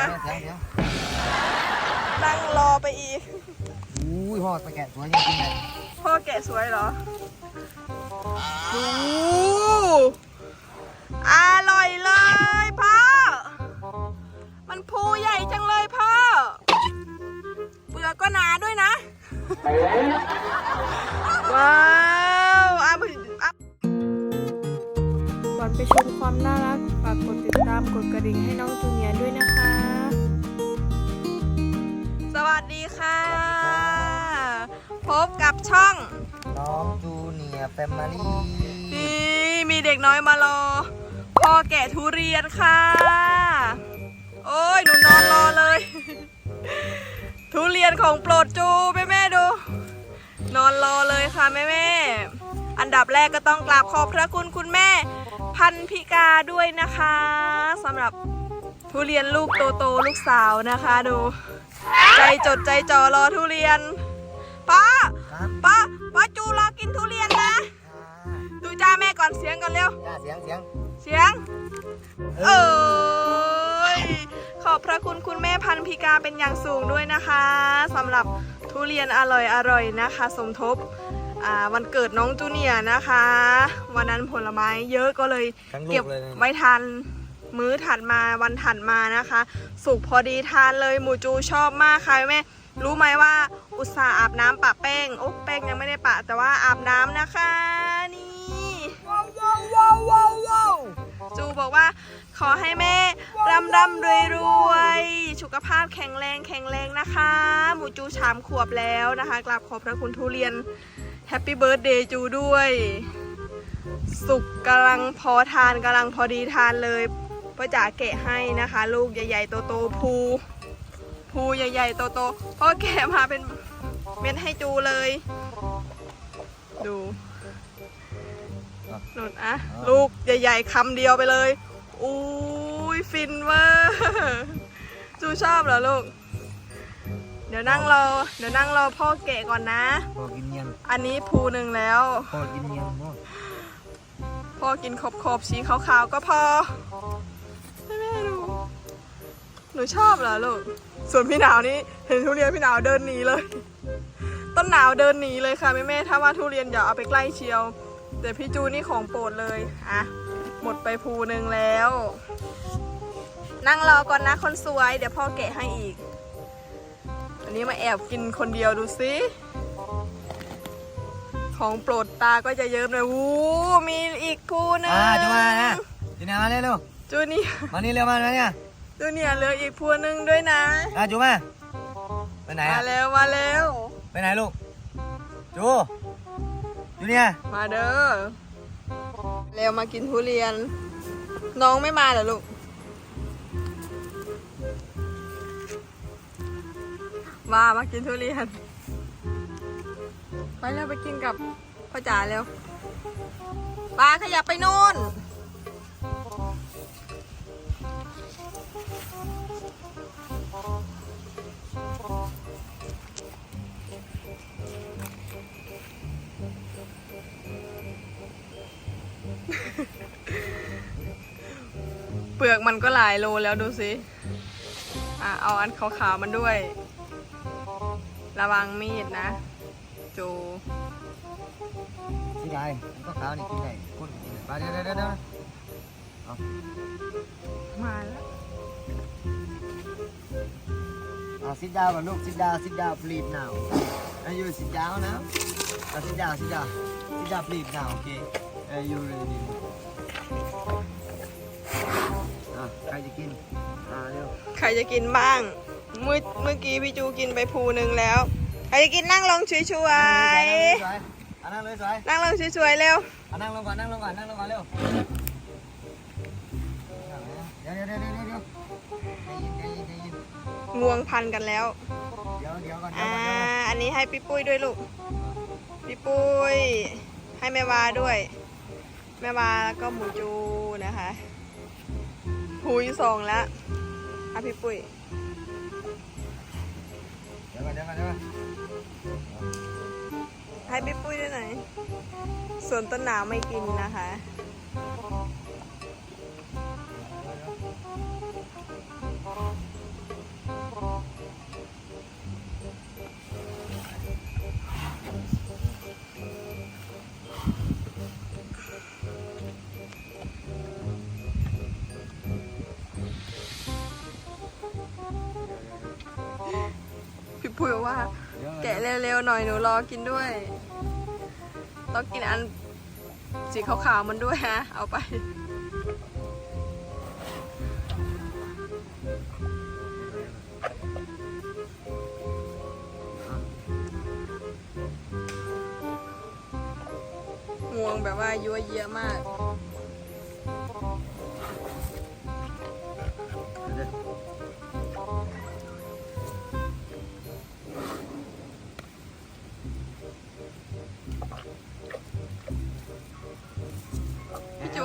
อะเสียงเสียงนั่งรอไปอีก อุ้ยพ่อตะแกะสวยจริงๆเลยพ่อแกะสวยเหรอดูอร่อยเลยพ่อ มันภูใหญ่จังเลยพ่อ เปลือกก็หนาด้วยนะ ว้าวอะอะ ก่อนไปชมความน่ารักฝากกดติดตามกดกระดิ่งให้น้องจูเนียร์ด้วยนะคะ ดีค่ะ พบกับช่องน้องจูเนียร์แฟมิลี่นี่มีเด็กน้อยมารอพ่อแกะทุเรียนค่ะ โอ้ยหนูนอนรอเลย ทุเรียนของโปรดจูแม่แม่ๆดู นอนรอเลยค่ะแม่แม่ๆอันดับแรกก็ต้องกราบขอบพระคุณคุณแม่ พันพิกาด้วยนะคะสำหรับทุเรียนลูกโตโตๆลูกสาวนะคะดู ใจจดใจจ่อรอทุเรียนป้าครับป้าป้าจูรอกินทุเรียนนะดูจ้าแม่ก่อนเสียงก่อนเร็วจ้าเสียงเสียงเสียงเอ้ยขอบพระคุณคุณแม่พันธุ์พิกาเป็นอย่างสูงด้วยนะคะสำหรับทุเรียนอร่อยอร่อยๆนะคะ สมทบอ่าวันเกิดน้องจูเนียร์นะคะ วันนั้นผลไม้เยอะก็เลยทั้งลูเก็บกเลยนะไว้ทัน มื้อถัดมาวันถัดมานะคะ สุกพอดีทานเลยหมูจูชอบมากค่ะแม่รู้ไหมว่าอุตส่าห์อาบน้ำปะแป้งโอ้แป้งยังไม่ได้ปะแต่ว่าอาบน้ำนะคะนี่ว้าวว้าวว้าวจูบอกว่าขอให้แม่ร่ำร่ำรวยรวยสุขภาพแข็งแรงแข็งแรงนะคะ หมูจูสามขวบแล้วนะคะ กราบขอบพระคุณทุเรียนแฮปปี้เบิร์ดเดย์จูด้วย สุกกำลังพอทานกำลังพอดีทานเลย พ่อจ๋าแกะให้นะคะ ลูกใหญ่ๆโตๆภูภูใหญ่ๆโตๆพ่อแกะมาเป็นเม็ดให้จูเลย ดูหนุนอะลูกใหญ่ๆคำเดียวไปเลยอุ้ยฟินเวอร์จูชอบเหรอลูก เดี๋ยวนั่งรอเดี๋ยวนั่งรอพ่อแกะก่อนนะ พ่อกินเงียนอันนี้ภูหนึ่งแล้ว พ่อกินเงียนพ่อพ่อกินขอบขอบๆสีขาวๆก็พอให้แม่ดู หนูชอบเหรอลูก ส่วนพี่หนาวนี่เห็นทุเรียนพี่หนาวเดินหนีเลย ต้นหนาวเดินหนีเลยค่ะแม่แม่ๆถ้าว่าทุเรียนอย่าเอาไปใกล้เชียว แต่พี่จูนี่ของโปรดเลยอะหมดไปภูหนึ่งแล้ว นั่งรอก่อนนะคนสวย เดี๋ยวพ่อแกะให้อีก อันนี้มาแอบกินคนเดียวดูสิของโปรดตาก็จะเยิ้มเลยวู้มีอีกภูหนึงอ่าจะมานะจูเนียร์มาเร็วเร็วจูเนียร์มานี่เร็วมามาเนี่ย จูเนียร์เหลืออีกภูหนึงด้วยนะ อ่าจูมาไปไหนมาอะแล้วมาแล้ว ไปไหนลูกจูจูเนียร์มาเด้อเร็วมากินทุเรียน น้องไม่มาเหรอลูก มามากินทุเรียน ไปแล้วไปกินกับพ่อจ๋าเร็วปลาขยับไปโน่น เปลือกมันก็หลายโลแล้วดูสิอะเอาอันขาวๆมันด้วย ระวังมีดนะ จูสีไดมันก็ขาวนี่กินได้คนกินได้ไปเดี๋ยวเดี๋ยวเดี๋ยวเดี๋ยวมาแล้วเอาซิดดาวก่อนลูกซิดดาวซิดดาว please now อายุซิดดาวนะเอาซิดดาวซิดดาวซิดดาว please now โอเคอายุ ready อะ ใครจะกินอ่าเร็วใครจะกินบ้าง เมื่อเมื่อกี้พี่จูกินไปภูหนึ่งแล้ว ใครจะกินนั่งลงช่วยๆอะนั่งเลยสวยนั่งลงช่วยๆเร็วอะนั่งลงก่อนนั่งลงก่อนนั่งลงก่อนเร็วเดี๋ยวเดี๋ยวเดี๋ยวเดี๋ยวเดี๋ยวใจเย็นใจเย็นใจเย็นงวงพันกันแล้ว เดี๋ยวเดี๋ยวก่อนเดี๋ยอ่าวก่อนเดี๋ยวก่อนอันนี้ให้พี่ปุ้ยด้วยลูก พี่ปุ้ย ให้แม่วาด้วย แม่วาแล้วก็หมูจูนะคะ หูยสองแล้วอะพี่ปุ้ยเดี๋ยวก่อนเดี๋ยวก่อนเดี๋ยวก่อนให้พี่ปุ้ยด้วยหน่อยส่วนต้นหนาวไม่กินนะคะเปุ้ ยบอกว่า แกะเร็วๆหน่อยหนูรอกินด้วย ต้องกินอันสีขาวๆมันด้วยฮะ เอาไป งวงแบบว่ายั่วเยียมาก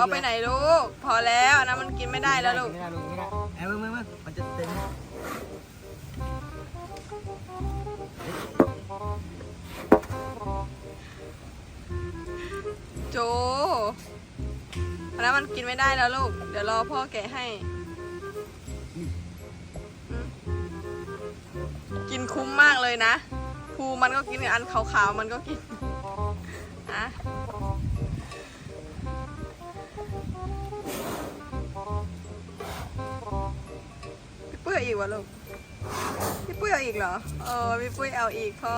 เอาไปไหนลูก พอแล้วอันนะมันกินไม่ได้แล้วลูก ไม่ได้ลูกไม่ได้เอ้ยมึงมึงมึงมันจะเต็มโจอันนั้นมันกินไม่ได้แล้วลูก เดี๋ยวรอพ่อแกะให้อืมกินคุ้มมากเลยนะภูมันก็กินอันขาวๆมันก็กินอะ อาอีกวะลูกพี่ปุ้ยเอาอีกเหรอเออพี่ปุ้ยเอาอีกพ่อ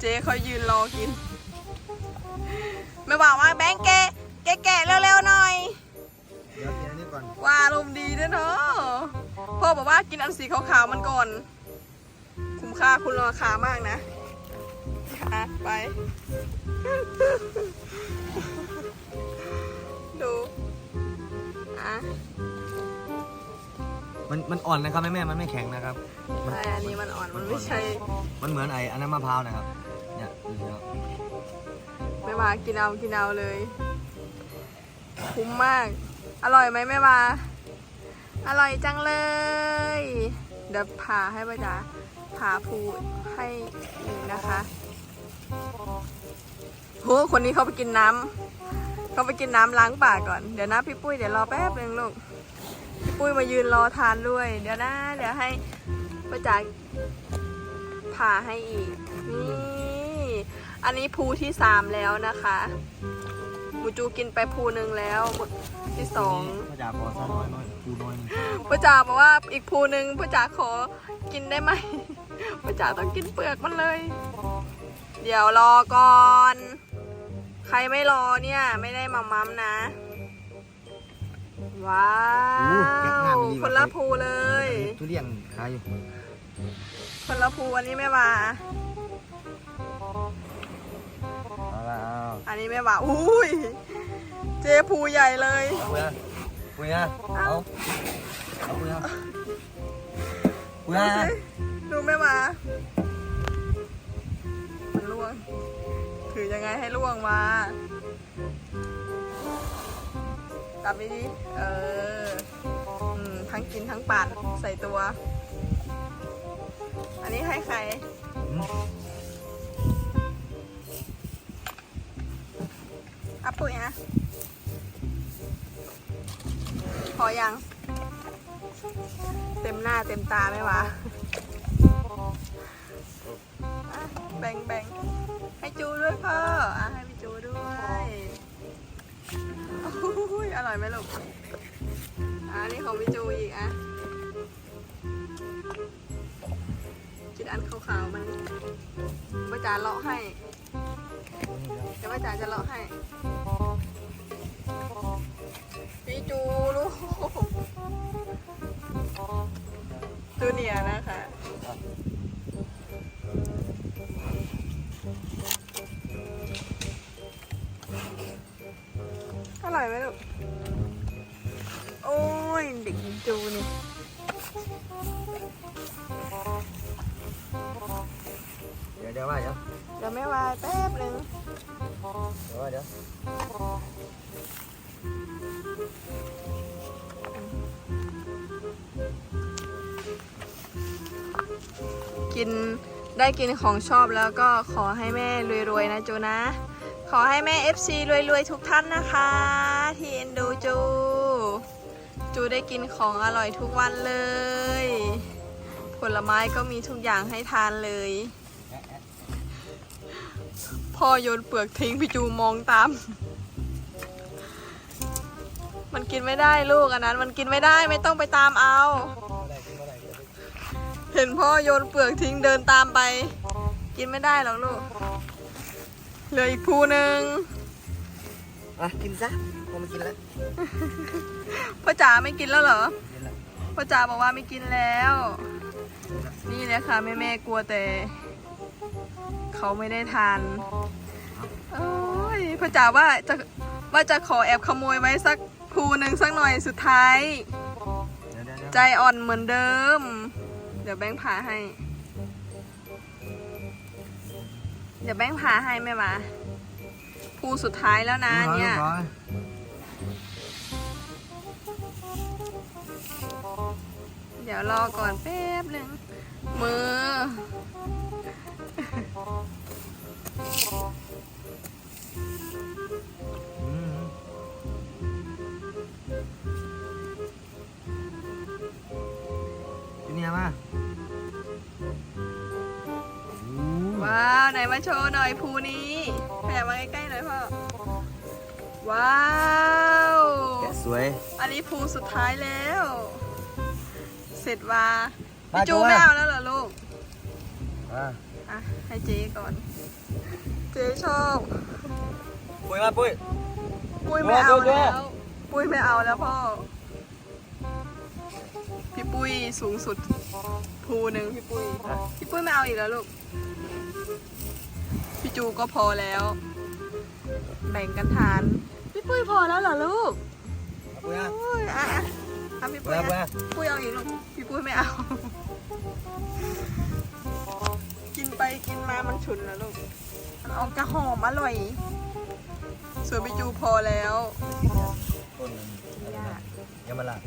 เจ๊เขายืนรอกิน ไม่บอกว่าแบงค์แกะแกะแกะเร็วๆหน่อยเดี๋ยวกินอันนี้ก่อนว่าอารมณ์ดีด้วยเนาะพ่อบอกว่ากินอันสีขาวๆมันก่อน คุ้มค่าคุณราคามากนะอะไป มันมันอ่อนนะครับแม่แม่มันไม่แข็งนะครับมันใช่อันนี้มันอ่อนมันไม่ใช่มันเหมือนไอ้อันนั้นมะพร้าวนะครับ เนี่ยดูสิครับไม่มากินเอากินเอาเลย คุ้มมาก อร่อยไหมแม่มาอร่อยจังเลย เดี๋ยวผ่าให้ป้าจ๋าผ่าภูให้อีกนะคะโหคนนี้เขาไปกินน้ำเขาไปกินน้ำล้างปากก่อน เดี๋ยวนะพี่ปุ้ยเดี๋ยวรอแป๊บนึงลูกพี่ ปุ้ยมายืนรอทานด้วย เดี๋ยวนะ เดี๋ยวให้ป้าจ๋าผ่าให้อีก นี่ อันนี้ภูที่สามแล้วนะคะหมูจูกินไปภูหนึ่งแล้วหมูที่สองพระจ่าขอซะน้อยน้อยปูน้อยหนึงป้าจ๋าบอกว่าอีกภูหนึ่งป้าจ๋าขอกินได้ไหมป้าจ๋าต้องกินเปลือกมันเลย เดี๋ยวรอก่อน ใครไม่รอเนี่ย ไม่ได้มามัมนะ ว้าวคนละภูเลย ทุเรียนขายอยู่คนละภูอันนี้ไม่มาเอาละเอาอันนี้ไม่มาอุ้ย เจภูใหญ่เลย เอาคุยนะคุยนะเอาเอาคุยนะคุยดูนะสิดูไม่มามันล่วง ถือยังไงให้ล่วงมา จับดีดีๆเอออืมทั้งกินทั้งปาดใส่ตัว อันนี้ให้ใคร อัปปุ๋ยนะพอยัง เต็มหน้าเต็มตาไหมวะอะแบ่งแบ่งให้จูด้วยพ่ออะให้พี่จูด้วย อร่อยไหมลูกอะนี่ของพี่จูอีกอะ กินอันขาวๆมันป้าจ๋าเลาะให้เดี๋ยวป้าจ๋าจะเลาะให้ พี่จูลูกจูเนียร์นะคะอร่อยไหมลูก เดี๋ยวเดี๋ยวว่าเดี๋ยวเดี๋ยวแม่วายแป๊บหนึ่งเดี๋ยวว่าเดี๋ยวกินได้กินของชอบแล้วก็ขอให้แม่รวยๆนะจูนะ ขอให้แม่ FC รวยๆทุกท่านนะคะที่เอ็นดูจู จูได้กินของอร่อยทุกวันเลย ผลไม้ก็มีทุกอย่างให้ทานเลย พ่อโยนเปลือกทิ้งพี่จูมองตามมมันกินไม่ได้ลูกอันนั้น มันกินไม่ได้ไม่ต้องไปตามเอา เห็นพ่อโยนเปลือกทิ้งเดินตามไป กินไม่ได้หรอกลูก เหลืออีกภูหนึ่งอะกินซะผมกินแล้วพ่อจ๋าไม่กินแล้วเหรอกินแล้วพ่อจ๋าบอกว่าไม่กินแล้ว นี่เลยค่ะแม่แม่ๆกลัวแต่ เขาไม่ได้ทานโอ้ยพ่อจ๋าว่าจะว่าจะขอแอบขโมยไว้สักภูหนึ่งสักหน่อยสุดท้าย เดี๋ยวเดี๋ยวเดี๋ยวใจอ่อนเหมือนเดิม เดี๋ยวแบงค์ผ่าให้ เดี๋ยวแบงค์ผ่าให้แม่มาภูสุดท้ายแล้วนะเนี่ยร้อ เดี๋ยวรอก่อนแป๊บหนึ่งมืออืมจูเนียร์มาอู้ว้าว ไหนมาโชว์หน่อยภูนี้ขยับมาใกล้ๆหน่อยพ่อ ว้าว แกะสวย อันนี้ภูสุดท้ายแล้ว เสร็จว่ามาพี่จูจูไม่มาเอาแล้วเหรอลูก อะอะให้เจ๊ก่อน เจ๊ชอบ ปุ้ยมาปุ้ย ปุ้ยไม่เอาดูดูแล้ว ปุ้ยไม่เอาแล้วพ่อ พี่ปุ้ยสูงสุดภูหนึ่งพี่ปุ้ย พี่ปุ้ยไม่เอาอีกแล้วลูก พี่จูก็พอแล้ว แบ่งกันทาน พี่ปุ้ยพอแล้วเหรอลูกปุ้ยอะโอ้ยอะอะอะพี่ปุ้ปุ้ยยอะปุ้ยอะอะปุ้ยเอาอีกลูก พี่ปุ้ยไม่เอา กินไปกินมามันฉุนนะลูกมันออกจะหอมอร่อย ส่วนพี่จูพอแล้วต้นอะไรนะยังมาละ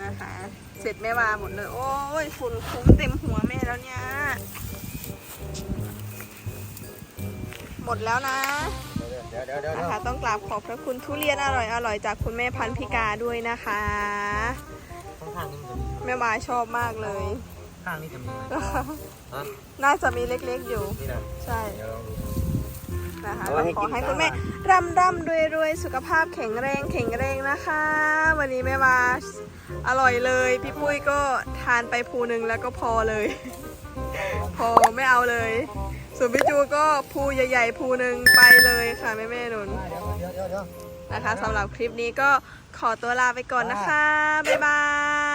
นะคะ เสร็จแม่มาหมดเลย โอ้ยฝุ่นคุ้มเต็มหัวแม่แล้วเนี่ย หมดแล้วนะเดี๋ยวเดี๋ยวเดี๋ยวเดี๋นะยวคะต้องกราบขอบพระคุณทุเรียนอร่อยอร่อยๆจากคุณแม่พันธิกาด้วยนะคะ ข้างๆนี่มันจะมีแม่วายชอบมากเลย ข้างนี่จะมีไหมฮะน่าจะมีเล็กๆอยู่ นี่นะใช่ เดี๋ยวลองดู นะคะเอาไว้ให้ขอให้กินคุณแม่ข้าวร่ำร่ำรวยรวยสุขภาพแข็งแรงแข็งแรงนะคะ วันนี้แม่มาอร่อยเลย พี่ปุ้ยก็ทานไปภูหนึ่งแล้วก็พอเลย พอไม่เอาเลย ส่วนพี่จูก็ภูใหญ่ๆภูหนึ่งไปเลยค่ะแม่แม่ๆนุนเดี๋ยวเดี๋ยวเดี๋ยวเดี๋ยว นะคะสำหรับคลิปนี้ก็ขอตัวลาไปก่อนนะคะ บ๊ายบาย